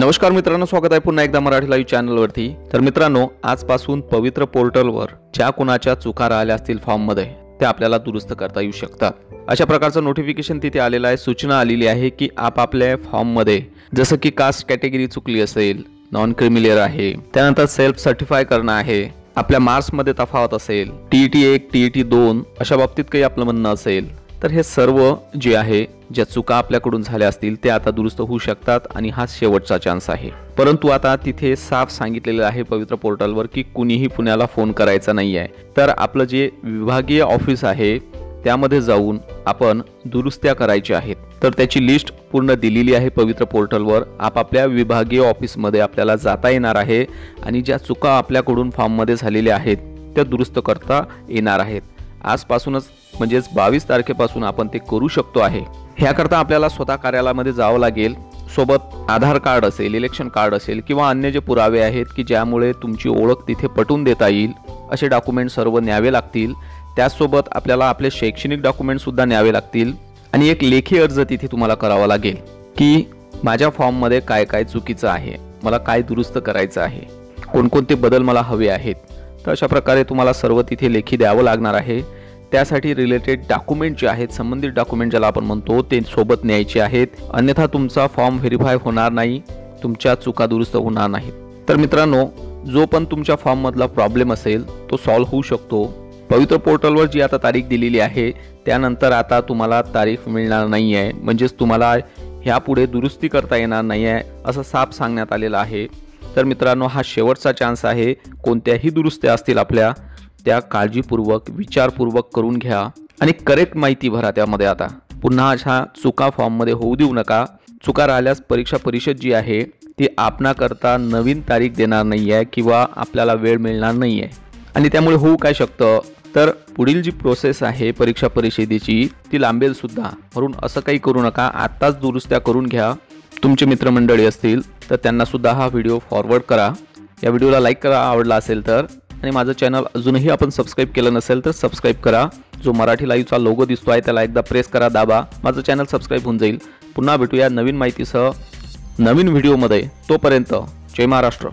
नमस्कार मित्रांनो स्वागत आहे पुन्हा एकदा मराठी लाईव्ह चॅनलवरती तर मित्रांनो आजपासून पवित्र पोर्टलवर ज्या कुणाच्या चुका राहिल्या असतील फॉर्ममध्ये त्या आपल्याला दुरुस्त करता येऊ शकतात. अशा प्रकारचं नोटिफिकेशन तिथे आलेलं आहे सूचना आलेली आहे की आपापल्या फॉर्ममध्ये जसं की कास्ट कॅटेगरी चुकली असेल नॉन क्रिमिलियर आहे त्यानंतर सेल्फ सर्टिफाय करणं आहे आपल्या मार्क्समध्ये तफावत असेल टी टी एक टी टी दोन अशा बाबतीत काही आपलं म्हणणं असेल. तर हे सर्व जे आहे ज्या चुका आपल्याकडून झाल्या असतील ते आता दुरुस्त होऊ शकतात आणि हा शेवटचा चान्स आहे. परंतु आता तिथे साफ सांगितलेलं आहे पवित्र पोर्टलवर की कुणीही पुण्याला फोन करायचा नाही आहे तर आपलं जे विभागीय ऑफिस आहे त्यामध्ये जाऊन आपण दुरुस्त्या करायच्या आहेत. तर त्याची लिस्ट पूर्ण दिलेली आहे पवित्र पोर्टलवर. आपापल्या विभागीय ऑफिसमध्ये आपल्याला जाता येणार आहे आणि ज्या चुका आपल्याकडून फॉर्ममध्ये झालेल्या आहेत त्या दुरुस्त करता येणार आहेत. आजपासूनच म्हणजेच बावीस तारखेपासून आपण ते करू शकतो आहे. ह्याकरता आपल्याला स्वतः कार्यालयामध्ये जावं लागेल. सोबत आधार कार्ड असेल इलेक्शन कार्ड असेल किंवा अन्य जे पुरावे आहेत की ज्यामुळे तुमची ओळख तिथे पटवून देता येईल असे डॉक्युमेंट सर्व न्यावे लागतील. त्याचसोबत आपल्याला आपले शैक्षणिक डॉक्युमेंटसुद्धा न्यावे लागतील. आणि एक लेखी अर्ज तिथे तुम्हाला करावा लागेल की माझ्या फॉर्ममध्ये काय काय चुकीचं आहे मला काय दुरुस्त करायचं आहे कोणकोणते बदल मला हवे आहेत. तर अशा प्रकारे तुम्हाला सर्व तिथे लेखी द्यावं लागणार आहे. त्यासाठी रिलेटेड डॉक्युमेंट जे आहेत संबंधित डॉक्युमेंट ज्याला आपण म्हणतो ते सोबत न्यायचे आहेत. अन्यथा तुमचा फॉर्म व्हेरीफाय होणार नाही तुमच्या चुका दुरुस्त होणार नाहीत. तर मित्रांनो जो पण तुमच्या फॉर्ममधला प्रॉब्लेम असेल तो सॉल्व्ह होऊ शकतो. पवित्र पोर्टलवर जी आता तारीख दिलेली आहे त्यानंतर आता तुम्हाला तारीख मिळणार नाही आहे म्हणजेच तुम्हाला ह्यापुढे दुरुस्ती करता येणार नाही आहे असं साफ सांगण्यात आलेलं आहे. तर मित्रांनो हा शेवटचा चान्स आहे. कोणत्याही दुरुस्त्या असतील आपल्या त्या काळजीपूर्वक विचारपूर्वक करून घ्या आणि करेक्ट माहिती भरा त्यामध्ये आता. पुन्हा अशा चुका फॉर्ममध्ये होऊ देऊ नका. चुका राहिल्यास परीक्षा परिषद जी आहे ती आपणाकरता नवीन तारीख देणार नाही आहे किंवा आपल्याला वेळ मिळणार नाही आहे आणि त्यामुळे होऊ काय शकतं? तर पुढील जी प्रोसेस आहे परीक्षा परिषदेची ती लांबेल सुद्धा. म्हणून असं काही करू नका. आत्ताच दुरुस्त्या करून घ्या. तुमचे मित्रमंडळी असतील तर त्यांना सुद्धा हा व्हिडिओ फॉरवर्ड करा. या व्हिडिओला लाईक करा आवडला असेल तर. आणि माझं चॅनल अजूनही आपण सबस्क्राईब केलं नसेल तर सबस्क्राईब करा. जो मराठी लाईव्हचा लोगो दिसतो आहे त्याला एकदा प्रेस करा दाबा. माझं चॅनल सबस्क्राईब होऊन जाईल. पुन्हा भेटूया नवीन माहितीसह नवीन व्हिडिओमध्ये तोपर्यंत जय महाराष्ट्र.